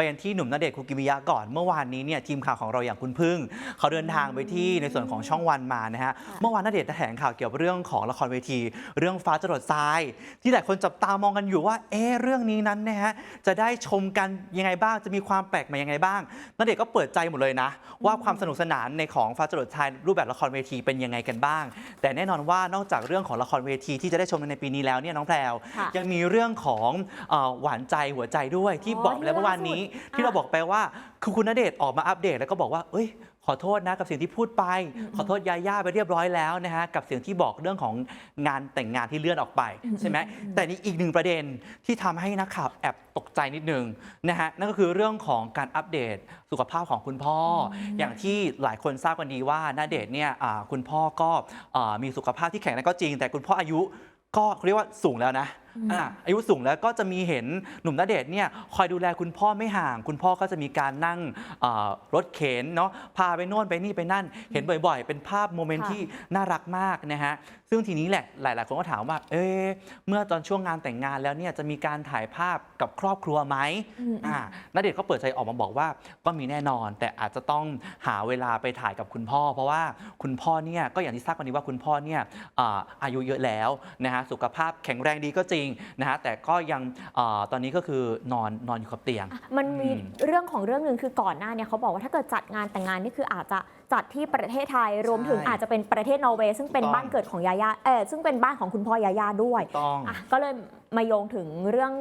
ไปกันที่หนุ่มณเดชน์คุกิมิยะก่อนเมื่อวานนี้เนี่ยทีมข่าวของเราอย่างคุณพึ่ง เขาเดินทางไปที่ในส่วนของช่องวันมานะฮะเมื่อวานณเดชน์แถลงข่าวเกี่ยวกับเรื่องของละครเวที เรื่องฟ้าจรดทราย ที่หลายคนจับตามองกันอยู่ว่าเอ๊ะเรื่องนี้นั้นนะฮะจะได้ชมกันยังไงบ้างจะมีความแปลกใหม่ยังไงบ้างณเดชน์ก็เปิดใจหมดเลยนะ ว่าความสนุกสนานในของฟ้าจรดทรายรูปแบบละครเวทีเป็นยังไงกันบ้าง แต่แน่นอนว่านอกจากเรื่องของละครเวทีที่จะได้ชมในปีนี้แล้วเนี่ยน้องแพรวค่ะยังมีเรื่องของเอ่อหวานใจหัวใจด้วยที่อ๋อบอกไปแล้วที่เมื่อวานนี้ล่าสุดที่เราอะบอกไปว่าคือคุณณเดชน์ออกมาอัปเดตแล้วก็บอกว่าเอ้ย ขอโทษนะกับสิ่งที่พูดไป ขอโทษยาย่าไปเรียบร้อยแล้วนะฮะกับเสียงที่บอกเรื่องของงานแต่งงานที่เลื่อนออกไปใช่ไหมแต่นี่อีกหนึ่งประเด็นที่ทำให้นักข่าวแอบตกใจนิดนึงนะฮะนั่นก็คือเรื่องของการอัปเดตสุขภาพของคุณพ่อออย่างที่หลายคนทราบกันดีว่าณเดชน์เนี่ยอ่าคุณพ่อก็อ่ามีสุขภาพที่แข็งแรงก็จริง แต่คุณพ่ออายุก็เขาเรียกว่าสูงแล้วนะ อะอายุสูงแล้วก็จะมีเห็นหนุ่มณเดชน์เนี่ยคอยดูแลคุณพ่อไม่ห่าง คุณพ่อก็จะมีการนั่งเอ่อรถเข็นเนาะพาไปโน่นไปนี่ไปนั่น เห็นบ่อยๆ เป็นภาพโมเมนต์ค่ะ ที่น่ารักมากนะฮะซึ่งทีนี้แหละหลายๆคนก็ถามว่าเอ๊ะเมื่อตอนช่วงงานแต่งงานแล้วเนี่ยจะมีการถ่ายภาพกับครอบครัวไหม อืม อ่าณเดชน์ก็เปิดใจออกมาบอกว่าก็มีแน่นอน แต่อาจจะต้องหาเวลาไปถ่ายกับคุณพ่อ เพราะว่าคุณพ่อเนี่ยก็อย่างที่ทราบกันดีว่าคุณพ่อเนี่ยอ่าอายุเยอะแล้วนะฮะสุขภาพแข็งแรงดีก็จริงนะฮะแต่ก็ยังอาตอนนี้ก็คือนอนนอนอยู่กับเตียง มันมีอืมเรื่องของเรื่องหนึ่งคือก่อนหน้าเนี่ยเขาบอกว่าถ้าเกิดจัดงานแต่งงานนี่คืออาจจะจัดที่ประเทศไทยรวมถึงใช่อาจจะเป็นประเทศนอร์เวย์ซึ่งเป็นถูกต้องบ้านเกิดของยาย่าเออซึ่งเป็นบ้านของคุณพ่อยาย่าด้วยต้องอะก็เลยมาโยงถึงเรื่อง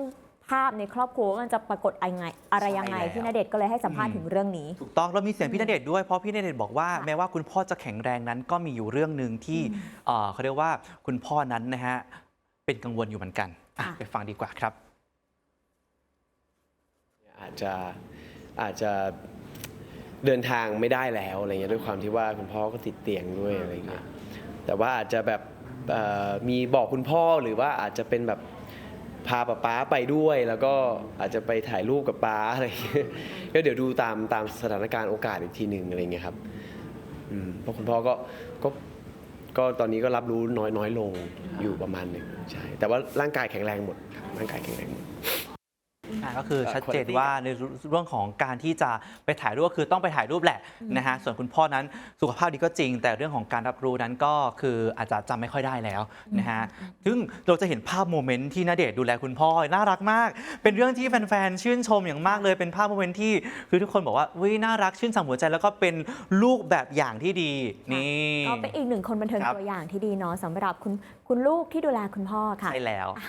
ภาพในครอบครัวว่ามันจะปรากฏอะไรยังไงอะไรยังไงใช่แล้วที่ณเดชน์ก็เลยให้สัมภาษณ์อืมถึงเรื่องนี้ ถูกต้องเรามีเสียงพี่ณเดชน์ด้วยเพราะพี่ณเดชน์บอกว่าค่ะแม้ว่าคุณพ่อจะแข็งแรงนั้นก็มีอยู่เรื่องหนึ่งที่เอ่อเขาเรียกว่าคุณพ่อนั้นนะฮะ เป็นกังวลอยู่เหมือนกันอะค่ะไปฟังดีกว่าครับ อาจจะอาจจะเดินทางไม่ได้แล้วอะไรเงี้ยด้วยความที่ว่าคุณพ่อก็ติดเตียงด้วยอะไรเงี้ยแต่ว่าอาจจะแบบเอ่อมีบอกคุณพ่อหรือว่าอาจจะเป็นแบบพาป๊าป๊าไปด้วย แล้วก็อาจจะไปถ่ายรูปกับป๊าอะไรเงี้ยก็เดี๋ยวดูตามตามสถานการณ์โอกาสอีกทีหนึ่งอะไรเงี้ยครับอืมเพราะคุณพ่อก็ก็ ก็ตอนนี้ก็รับรู้น้อยน้อยลงอยู่ประมาณหนึ่งใช่แต่ว่าร่างกายแข็งแรงหมดครับร่างกายแข็งแรงหมดะก็คือเอ่อชัดเจน quality ว่าในเรื่องของการที่จะไปถ่ายรูปก็คือต้องไปถ่ายรูปแหละนะฮะส่วนคุณพ่อนั้นสุขภาพดีก็จริง แต่เรื่องของการรับรู้นั้นก็คืออาจจะจำไม่ค่อยได้แล้วนะฮะซึ่งเราจะเห็นภาพโมเมนต์ที่ณเดชน์ดูแลคุณพ่อน่ารักมาก เป็นเรื่องที่แฟนๆชื่นชมอย่างมากเลยเป็นภาพโมเมนต์ที่คือทุกคนบอกว่าวิน่ารักชื่นสังหัวใจแล้วก็เป็นลูกแบบอย่างที่ดีนี่ก็เป็นอีกหนึ่งคนบันเทิงครับตัวอย่างที่ดีเนาะสำหรับคุณคุณลูกที่ดูแลคุณพ่อค่ะใช่แล้ว